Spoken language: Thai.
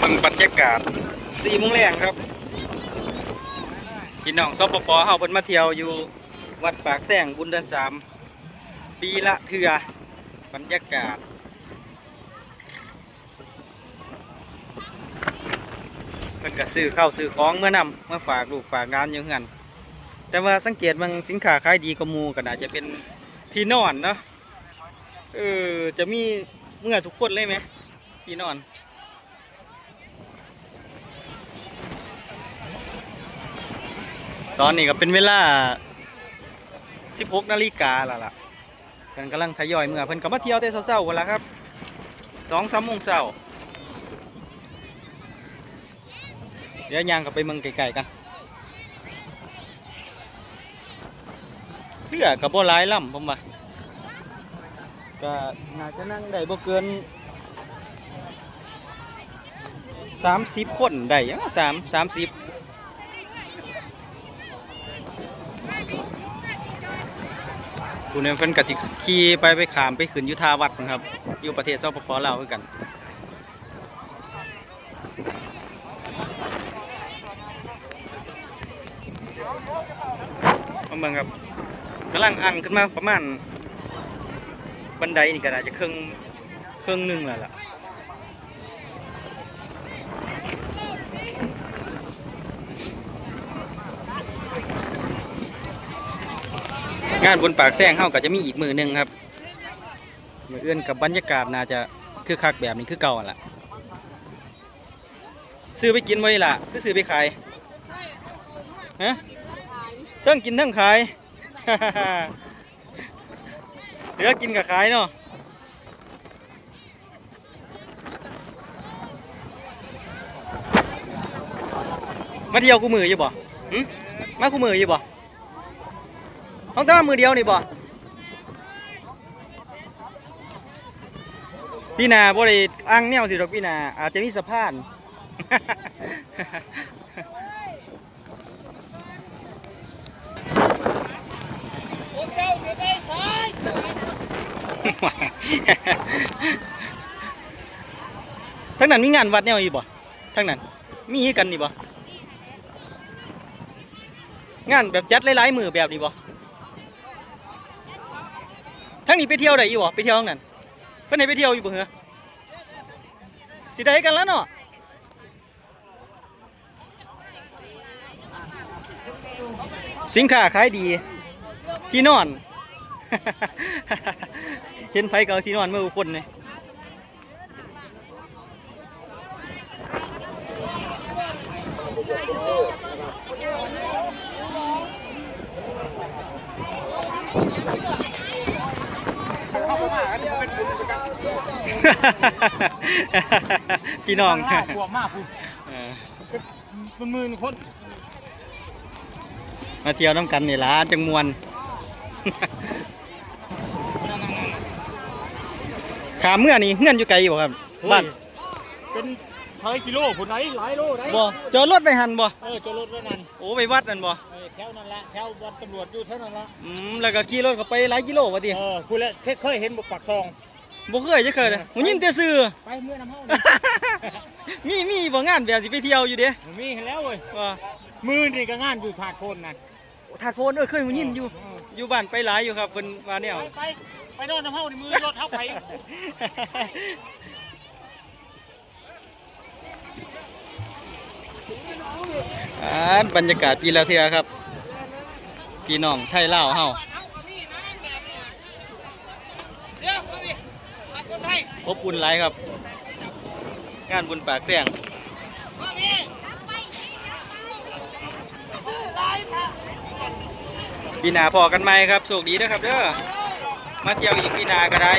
เบิ่งบรรยากาศสี่โมงแรงครับพี่น้องสปปเฮาเพิ่นมาเที่ยวอยู่วัดปากแซงบุญเดือนสามปีละเทือบรรยากาศเพิ่นก็ซื้อข้าวซื้อของเมื่อนำเมื่อฝากลูกฝากงานอยู่เฮือนแต่ว่าสังเกตบางสินค้าขายดีกว่าหมู่ก็น่าจะเป็นที่นอนเนาะเออจะมีเมื่อทุกคนเลยไหมที่นอน ตอนนี้ก็เป็นเวลา 16นาฬิกาแล้วล่ะเพิ่นกำลังทยอยเมื่อเพิ่นก็มาเที่ยวแต่เช้าๆกันละครับ2-3โมงเช้าเดี๋ยวยางกับไปเมืองไกลๆกันเรือกับบ่หลายลำผมว่าก็น่าจะนั่งได้บ่เกินสามสิบคนได้ยังสามสามสิบ คุณเนี่ยเพิ่นกติขี่ไปไปขามไปขึ้นยุทาวัดนะครับ อยู่ประเทศสปปลาวคือกันมาเมืองครับกำลังอังขึ้นมาประมาณบันไดนี่ก็น่าจะครึ่งครึ่งหนึ่งแล้วล่ะ งานบนปากแซงเฮาก็จะมีอีกมือหนึ่งครับมืออื่นกับบรรยากาศน่าจะคือคักแบบนี้คือเก่าหั่นล่ะ ซื้อไปกินไว้ล่ะคือซื้อไปขายฮะทั้งกินทั้งขายเหลือกินกับขายเนาะมาเที่ยวกูมืออยู่บ่มากูมืออยู่บ่ ห้องต้ามือเดียวนี่บ่พี่นาบ่ได้อ้างแนวสิดอกพี่นา อาจจะมีสะพาน ทั้งนั้นมีงานวัดแนวอีบ่ทั้งนั้น มีให้กันนี่บ่งานแบบจัดหลายๆมือแบบนี้บ่ ทั้งนี้ไปเที่ยวได้อยู่บ่ไปเที่ยวงนั้นเพิ่นให้ไปเที่ยวอยู่บ่เหรอสิได้กันแล้วเนาะสินค้าขายดี ที่นอน เห็นไผเก่าที่นอนเมื่อคนเลย พี่น้องมากกลัวมากพูดเออมันมือคนมาเที่ยวน้ำกันนี่ล่ะจังมวนขาเมื่อนี่เงื่อนอยู่ไกลอยู่ครับบ้านเป็นเท่าไหร่กิโลผลไหนหลายโลไหนบ่จอดรถไปหันบ่เออจอดรถไว้นั่นโอ้ไปวัดนั่นบ่เออแถวนั่นละแถววัดตำรวจอยู่แถวนั่นละอืมแล้วก็ขี่รถเข้าไปหลายกิโลว่าติเออคุณแล้วเคยเห็นบุกปักซอง บ่เคยจะเคยเลยผมยินแต่ซื้อ ไปเมื่อน้ำเฮามีมีบ่งานแบบสิไปเที่ยวอยู่เด้นี่มีเห็นแล้วเว้ยว่ามือนี่ก็งานอยู่ถาดโพนนั่นถาดโพนเอ้ยเคยผมยินอยู่ อยู่บ้านไปหลายอยู่ครับเพิ่นว่าแนว ไปไปไปโดนน้ำเฮานี่มือรถเฮาไปอ่าบรรยากาศปีละเทื่อครับ พี่น้องไทยลาวเฮา อบอุ่นหลายครับ งานบุญปากแซงปีนาพอกันไหมครับโชคดีนะครับเด้อมาเที่ยวอีกปีนาก็ได้